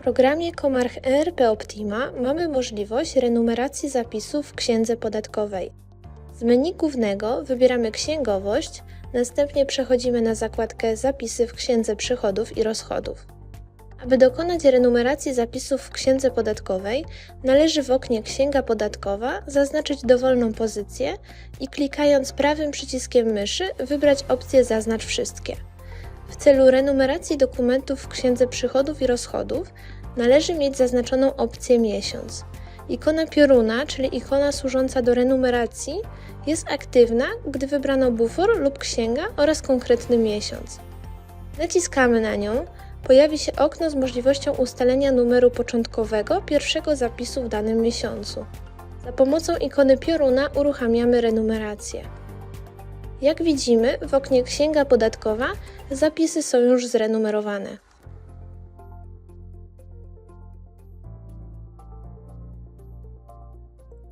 programie Comarch ERP Optima mamy możliwość renumeracji zapisów w księdze podatkowej. Z menu głównego wybieramy księgowość, następnie przechodzimy na zakładkę Zapisy w księdze przychodów i rozchodów. Aby dokonać renumeracji zapisów w księdze podatkowej, należy w oknie Księga podatkowa zaznaczyć dowolną pozycję i klikając prawym przyciskiem myszy wybrać opcję Zaznacz wszystkie. W celu renumeracji dokumentów w księdze przychodów i rozchodów należy mieć zaznaczoną opcję miesiąc. Ikona pioruna, czyli ikona służąca do renumeracji, jest aktywna, gdy wybrano bufor lub księga oraz konkretny miesiąc. Naciskamy na nią, pojawi się okno z możliwością ustalenia numeru początkowego pierwszego zapisu w danym miesiącu. Za pomocą ikony pioruna uruchamiamy renumerację. Jak widzimy, w oknie Księga Podatkowa zapisy są już zrenumerowane.